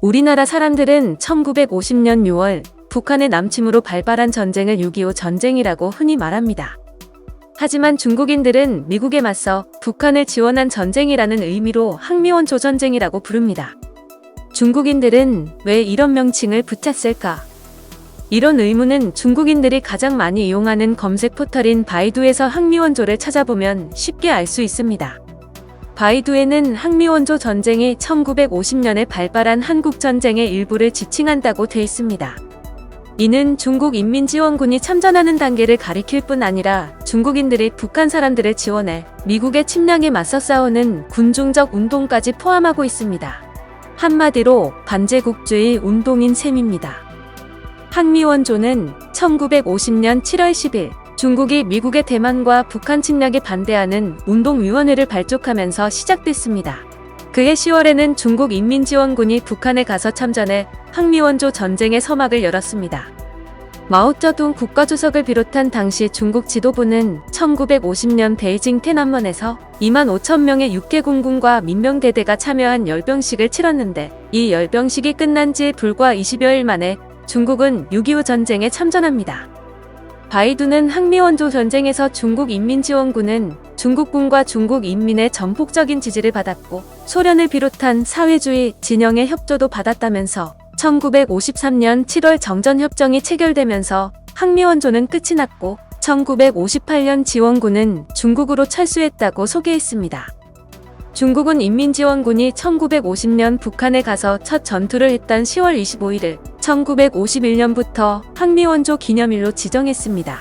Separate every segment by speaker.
Speaker 1: 우리나라 사람들은 1950년 6월 북한의 남침으로 발발한 전쟁을 6.25 전쟁이라고 흔히 말합니다. 하지만 중국인들은 미국에 맞서 북한을 지원한 전쟁이라는 의미로 항미원조 전쟁이라고 부릅니다. 중국인들은 왜 이런 명칭을 붙였을까? 이런 의문은 중국인들이 가장 많이 이용하는 검색 포털인 바이두에서 항미원조를 찾아보면 쉽게 알 수 있습니다. 바이두에는 항미원조 전쟁이 1950년에 발발한 한국전쟁의 일부를 지칭한다고 돼 있습니다. 이는 중국 인민지원군이 참전하는 단계를 가리킬 뿐 아니라 중국인들이 북한 사람들을 지원해 미국의 침략에 맞서 싸우는 군중적 운동까지 포함하고 있습니다. 한마디로 반제국주의 운동인 셈입니다. 항미원조는 1950년 7월 10일 중국이 미국의 대만과 북한 침략에 반대하는 운동위원회를 발족하면서 시작됐습니다. 그해 10월에는 중국 인민지원군이 북한에 가서 참전해 항미원조 전쟁의 서막을 열었습니다. 마오쩌둥 국가주석을 비롯한 당시 중국 지도부는 1950년 베이징天安門에서 2만 5천 명의 육해공군과 민병대대가 참여한 열병식을 치렀는데 이 열병식이 끝난 지 불과 20여일 만에 중국은 6.25 전쟁에 참전합니다. 바이두는 항미원조 전쟁에서 중국 인민지원군은 중국군과 중국 인민의 전폭적인 지지를 받았고 소련을 비롯한 사회주의 진영의 협조도 받았다면서 1953년 7월 정전협정이 체결되면서 항미원조는 끝이 났고 1958년 지원군은 중국으로 철수했다고 소개했습니다. 중국은 인민지원군이 1950년 북한에 가서 첫 전투를 했던 10월 25일을 1951년부터 항미원조 기념일로 지정했습니다.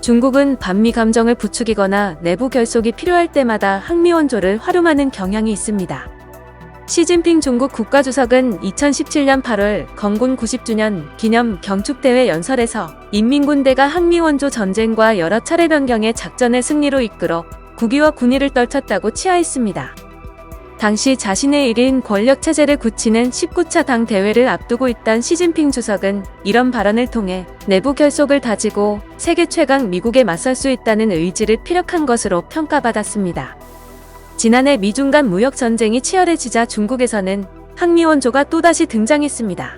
Speaker 1: 중국은 반미 감정을 부추기거나 내부 결속이 필요할 때마다 항미원조를 활용하는 경향이 있습니다. 시진핑 중국 국가주석은 2017년 8월 건군 90주년 기념 경축대회 연설에서 인민군대가 항미원조 전쟁과 여러 차례 변경의 작전을 승리로 이끌어 국위와 군위를 떨쳤다고 치하했습니다. 당시 자신의 일인 권력체제를 굳히는 19차 당 대회를 앞두고 있던 시진핑 주석은 이런 발언을 통해 내부 결속을 다지고 세계 최강 미국에 맞설 수 있다는 의지를 피력한 것으로 평가받았습니다. 지난해 미중 간 무역 전쟁이 치열해지자 중국에서는 항미원조가 또다시 등장했습니다.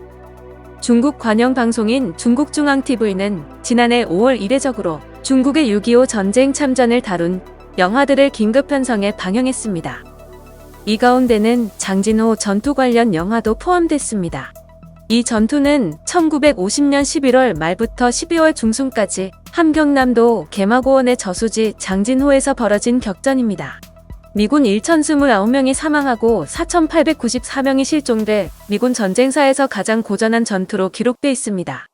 Speaker 1: 중국 관영 방송인 중국중앙TV는 지난해 5월 이례적으로 중국의 6.25 전쟁 참전을 다룬 영화들을 긴급 편성해 방영했습니다. 이 가운데는 장진호 전투 관련 영화도 포함됐습니다. 이 전투는 1950년 11월 말부터 12월 중순까지 함경남도 개마고원의 저수지 장진호에서 벌어진 격전입니다. 미군 1,029명이 사망하고 4,894명이 실종돼 미군 전쟁사에서 가장 고전한 전투로 기록돼 있습니다.